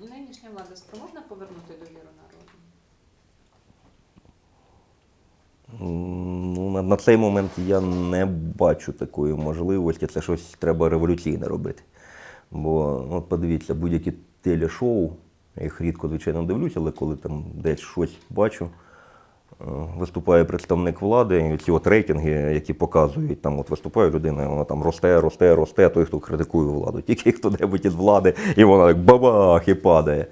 нинішня влада спроможна повернути довіру народу? Ну, на, на цей момент я не бачу такої можливості. Це щось треба революційне робити. Бо от подивіться, будь-які телешоу, я їх рідко, звичайно, дивлюся, але коли там десь щось бачу, виступає представник влади, ці от рейтинги, які показують, там от виступає людина, вона там росте, росте, росте, той, хто критикує владу. Тільки хто-небудь із влади, і вона так бабах і падає.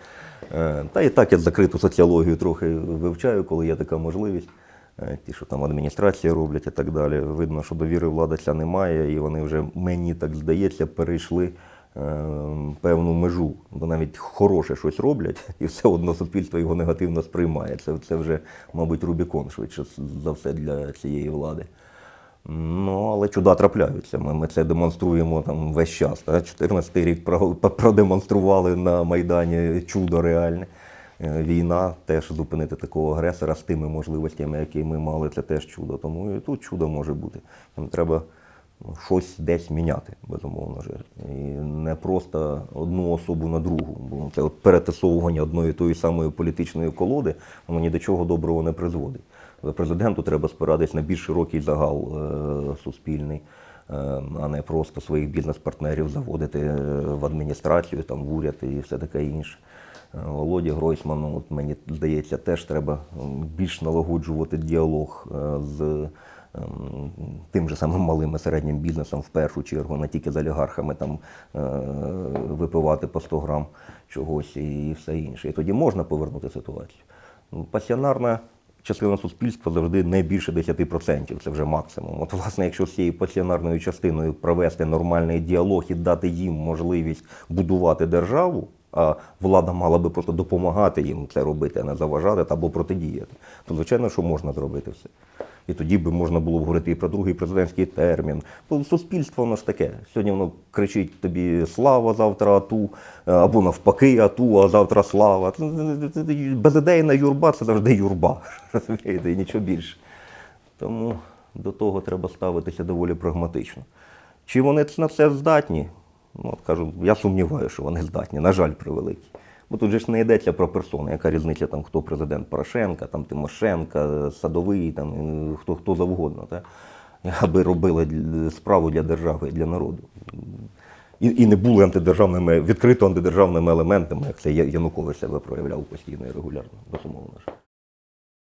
Е, Та і так я закриту соціологію трохи вивчаю, коли є така можливість. Е, Ті, що там адміністрації роблять і так далі. Видно, що довіри влади ця немає, і вони вже, мені так здається, перейшли певну межу. Бо навіть хороше щось роблять, і все одно суспільство його негативно сприймає. Це, це вже, мабуть, Рубікон швидше за все для цієї влади. Ну, але чуда трапляються. Ми, ми це демонструємо там весь час. Та? 14 рік продемонстрували на Майдані чудо реальне. Е, Війна теж зупинити такого агресора з тими можливостями, які ми мали, це теж чудо. Тому і тут чудо може бути. Нам треба ну, щось десь міняти, безумовно. І не просто одну особу на другу. Бо це от перетасовування одної тої самої політичної колоди, воно ні до чого доброго не призводить. Президенту треба спиратись на більш широкий загал е, суспільний, е, а не просто своїх бізнес-партнерів заводити е, в адміністрацію, там, в уряд і все таке інше. Е, Володі Гройсману, от мені здається, теж треба більш налагоджувати діалог з тим же самим малим і середнім бізнесом в першу чергу, не тільки з олігархами там е, випивати по 100 грам чогось і все інше. І тоді можна повернути ситуацію. Ну, Пасіонарна частина суспільства завжди не більше 10%, це вже максимум. От, власне, якщо з цією пасіонарною частиною провести нормальний діалог і дати їм можливість будувати державу, а влада мала би просто допомагати їм це робити, а не заважати або протидіяти, то звичайно, що можна зробити все. І тоді би можна було б говорити і про другий президентський термін. Бо суспільство воно ж таке. Сьогодні воно кричить тобі слава, завтра ату, або навпаки ату, а завтра слава. Безідейна юрба це завжди юрба. Розумієте, і нічого більше. Тому до того треба ставитися доволі прагматично. Чи вони на це здатні? Ну, от кажу, я сумніваюся, що вони здатні, на жаль, превеликі. Бо тут же ж не йдеться про персони. Яка різниця, там, хто президент Порошенка, там, Тимошенка, Садовий, там, е, хто, хто завгодно. Та? Аби робили справу для держави і для народу. І, і не були антидержавними, відкрито антидержавними елементами, як це Янукович себе проявляв постійно і регулярно, безумовно. ж.